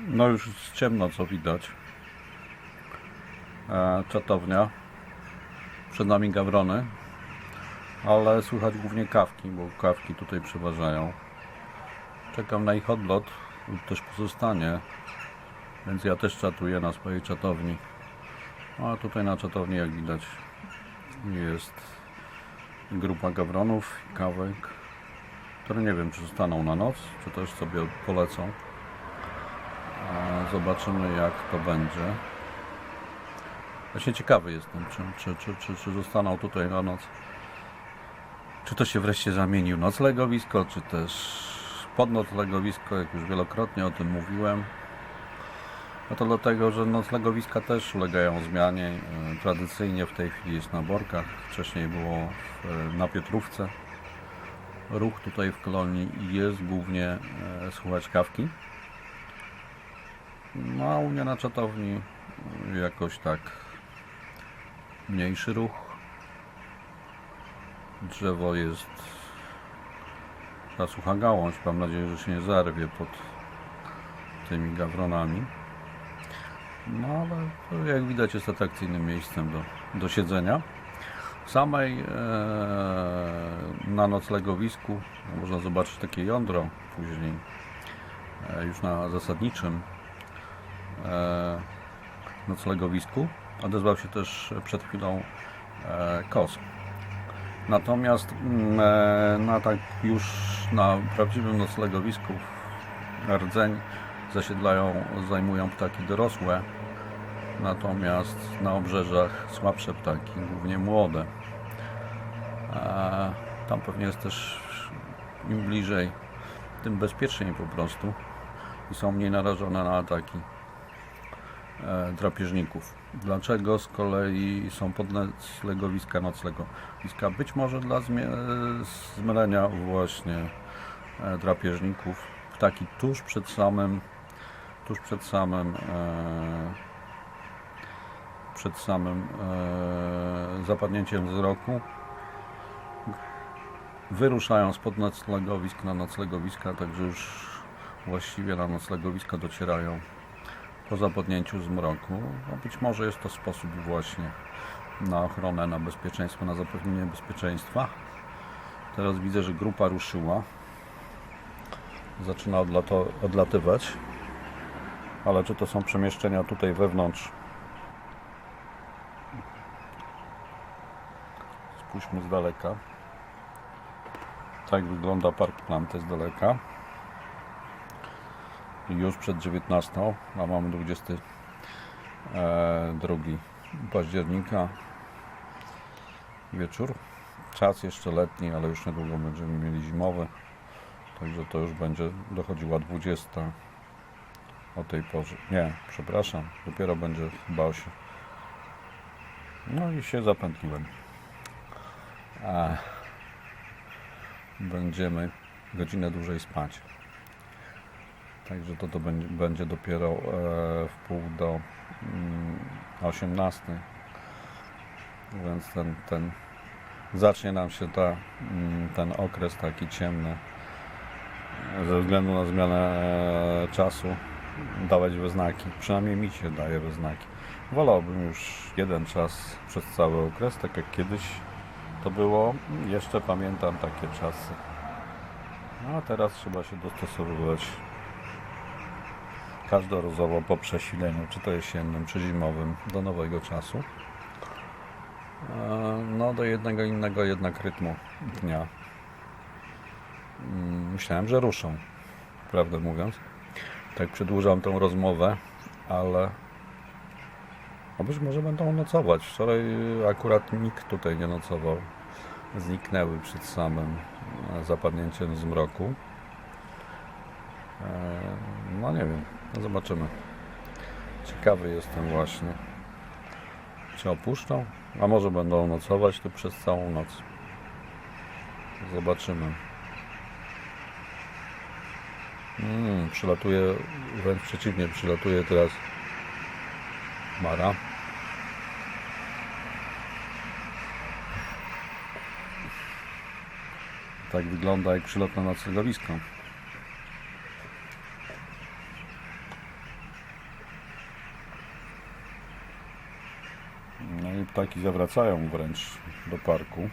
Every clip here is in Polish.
No już jest ciemno, co widać. E, czatownia. Przed nami gawrony. Ale słychać głównie kawki, bo kawki tutaj przeważają. Czekam na ich odlot lub też pozostanie. Więc ja też czatuję na swojej czatowni. No, A tutaj na czatowni, jak widać, jest grupa gawronów i kawek, które nie wiem, czy zostaną na noc, czy też sobie polecą. Zobaczymy, jak to będzie. Właśnie ciekawy jestem, czy, czy, czy, czy, czy zostaną tutaj na noc. Czy to się wreszcie zamienił noclegowisko, czy też podnoclegowisko, jak już wielokrotnie o tym mówiłem. No to dlatego, że noclegowiska też ulegają zmianie. E, Tradycyjnie w tej chwili jest na Borkach, wcześniej było w, na Piotrówce. Ruch tutaj w kolonii jest głównie e, słuchać kawki. No u mnie na czatowni jakoś tak mniejszy ruch. Drzewo jest ta sucha gałąź. Mam nadzieję, że się nie zarwie pod tymi gawronami. No ale jak widać jest atrakcyjnym miejscem do, do siedzenia. W samej e, na noclegowisku można zobaczyć takie jądro później e, już na zasadniczym noclegowisku. Odezwał się też przed chwilą e, kos. Natomiast mm, e, na tak już na prawdziwym noclegowisku rdzeń zasiedlają, zajmują ptaki dorosłe, natomiast na obrzeżach słabsze ptaki, głównie młode. E, Tam pewnie jest też im bliżej, tym bezpieczniej po prostu i są mniej narażone na ataki e, drapieżników. Dlaczego z kolei są podnoclegowiska, noclegowiska? Być może dla zmie- zmylenia właśnie e, drapieżników. Ptaki tuż przed samym tuż przed samym e, przed samym e, zapadnięciem wzroku wyruszają spod noclegowisk na noclegowiska, także już właściwie na noclegowiska docierają po zapadnięciu zmroku. No być może jest to sposób właśnie na ochronę, na bezpieczeństwo, na zapewnienie bezpieczeństwa. Teraz widzę, że grupa ruszyła. Zaczyna odlatywać. Ale czy to są przemieszczenia tutaj wewnątrz? Spójrzmy z daleka. Tak wygląda Park Planty z daleka. Już przed 19, a mamy 22 października. Wieczór. Czas jeszcze letni, ale już niedługo będziemy mieli zimowy. Także to już będzie dochodziła 20 o tej porze. Nie, przepraszam, dopiero będzie chyba 8. No i się zapętliłem. A będziemy godzinę dłużej spać. Także to, to będzie, dopiero e, w pół do mm, 18. Więc ten, ten zacznie nam się ta, mm, ten okres taki ciemny ze względu na zmianę e, czasu dawać we znaki. Przynajmniej mi się daje we znaki. Wolałbym już jeden czas przez cały okres, tak jak kiedyś to było. Jeszcze pamiętam takie czasy. No, a teraz trzeba się dostosowywać każdorazowo po przesileniu, czy to jesiennym, czy zimowym, do nowego czasu. E, No, do jednego innego jednak rytmu dnia. Mm, Myślałem, że ruszą, prawdę mówiąc. Tak przedłużam tą rozmowę, ale a być może będą nocować. Wczoraj akurat nikt tutaj nie nocował. Zniknęły przed samym e, zapadnięciem zmroku. E, No nie wiem, no zobaczymy. Ciekawy jestem właśnie. Czy opuszczą? A może będą nocować tu przez całą noc. Zobaczymy. Mm, przylatuje, wręcz przeciwnie, przylatuje teraz Mara. Tak wygląda jak przylot na noclegowisko. Ptaki zawracają wręcz do parku.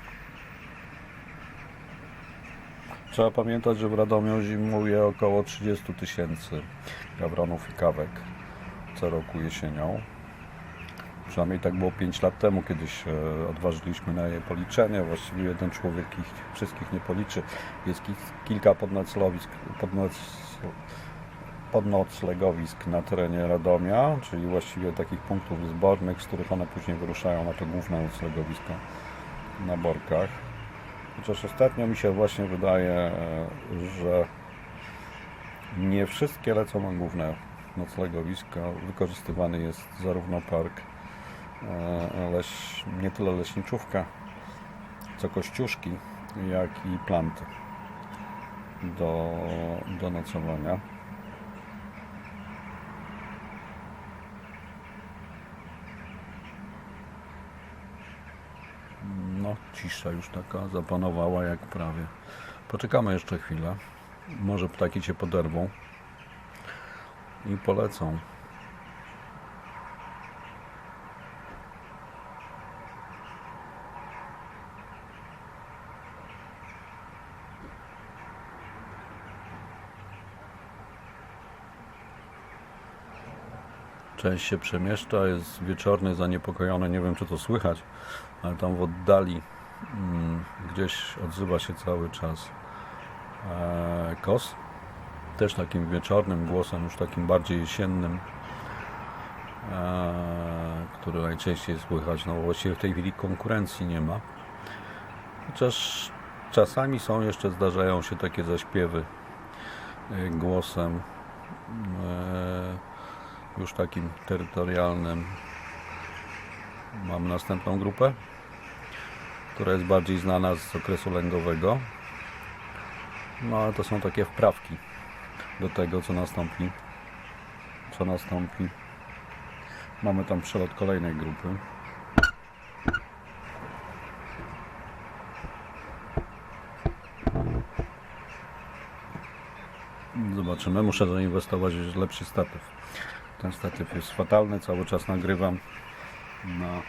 Trzeba pamiętać, że w Radomiu zimuje około 30 tysięcy gawronów i kawek co roku jesienią. Przynajmniej tak było 5 lat temu, kiedy się odważyliśmy na je policzenie. Właściwie jeden człowiek ich wszystkich nie policzy. Jest ki- kilka podnoclowisk, podnoc, podnoclegowisk na terenie Radomia, czyli właściwie takich punktów zbornych, z których one później wyruszają na to główne noclegowisko na Borkach. Chociaż ostatnio mi się właśnie wydaje, e, że nie wszystkie lecą na główne noclegowiska. Wykorzystywany jest zarówno park e, leś, nie tyle leśniczówka, co kościuszki, jak i planty do, do nocowania. Cisza już taka zapanowała jak prawie. Poczekamy jeszcze chwilę. Może ptaki cię poderwą i polecą. Część się przemieszcza, jest wieczorny, zaniepokojony. Nie wiem, czy to słychać, ale tam w oddali mm, gdzieś odzywa się cały czas e, kos. Też takim wieczornym głosem, już takim bardziej jesiennym, e, który najczęściej słychać. No właściwie w tej chwili konkurencji nie ma. Chociaż czasami są jeszcze, zdarzają się takie zaśpiewy e, głosem już takim terytorialnym. Mam następną grupę, która jest bardziej znana z okresu lęgowego. No ale to są takie wprawki do tego, co nastąpi. Co nastąpi. Mamy tam przelot kolejnej grupy. Zobaczymy. Muszę zainwestować w lepszy statyw. Ten statyw jest fatalny. Cały czas nagrywam na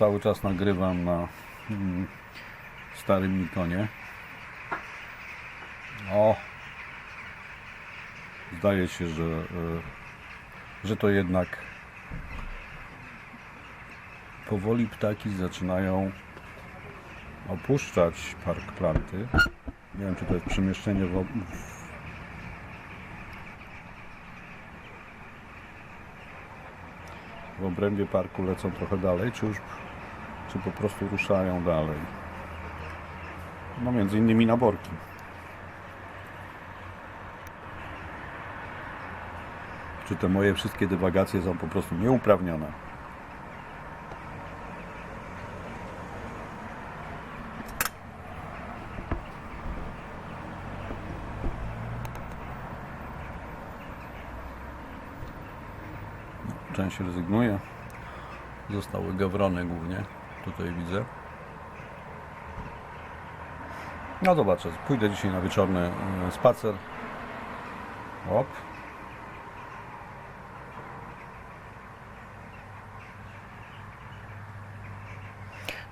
cały czas nagrywam na mm, starym Nikonie. O! Zdaje się, że, y, że to jednak powoli ptaki zaczynają opuszczać park planty. Nie wiem, czy to jest przemieszczenie w, w w obrębie parku lecą trochę dalej, czy już czy po prostu ruszają dalej. No między innymi na borki. Czy te moje wszystkie dywagacje są po prostu nieuprawnione? Część rezygnuje. Zostały gawrony głównie. Tutaj widzę. No zobaczę. Pójdę dzisiaj na wieczorny e, spacer. Op.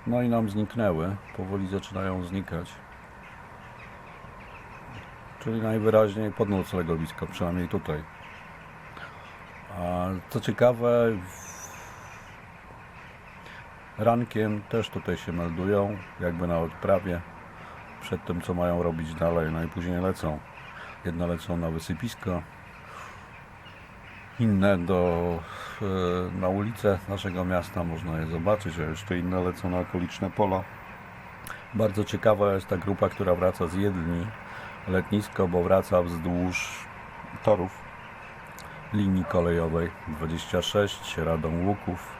No i nam zniknęły. Powoli zaczynają znikać. Czyli najwyraźniej pod noc legowiska, przynajmniej tutaj. A co ciekawe, rankiem też tutaj się meldują, jakby na odprawie, przed tym co mają robić dalej. No i później lecą. Jedne lecą na wysypisko, inne do, e, na ulicę naszego miasta, można je zobaczyć, a jeszcze inne lecą na okoliczne pola. Bardzo ciekawa jest ta grupa, która wraca z Jedni, letnisko, bo wraca wzdłuż torów linii kolejowej 26, Radom Łuków.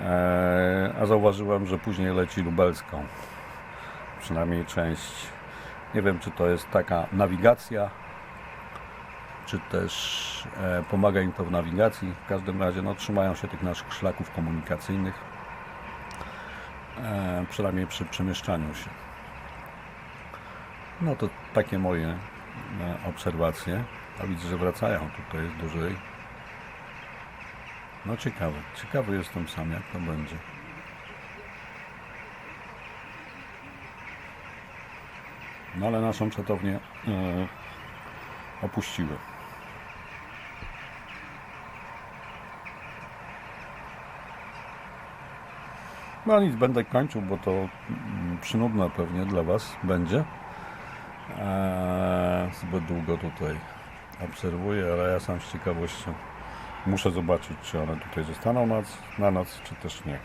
Eee, a zauważyłem, że później leci lubelską. Przynajmniej część. Nie wiem, czy to jest taka nawigacja, czy też e, pomaga im to w nawigacji. W każdym razie no, trzymają się tych naszych szlaków komunikacyjnych, e, przynajmniej przy przemieszczaniu się. No to takie moje e, obserwacje. A widzę, że wracają tutaj dłużej. No ciekawy, ciekawy jestem sam jak to będzie. No ale naszą czatownię e, opuściły. No nic, będę kończył, bo to mm, przynudne pewnie dla Was będzie. Eee, zbyt długo tutaj obserwuję, ale ja sam z ciekawością muszę zobaczyć, czy one tutaj zostaną na, noc, czy też nie.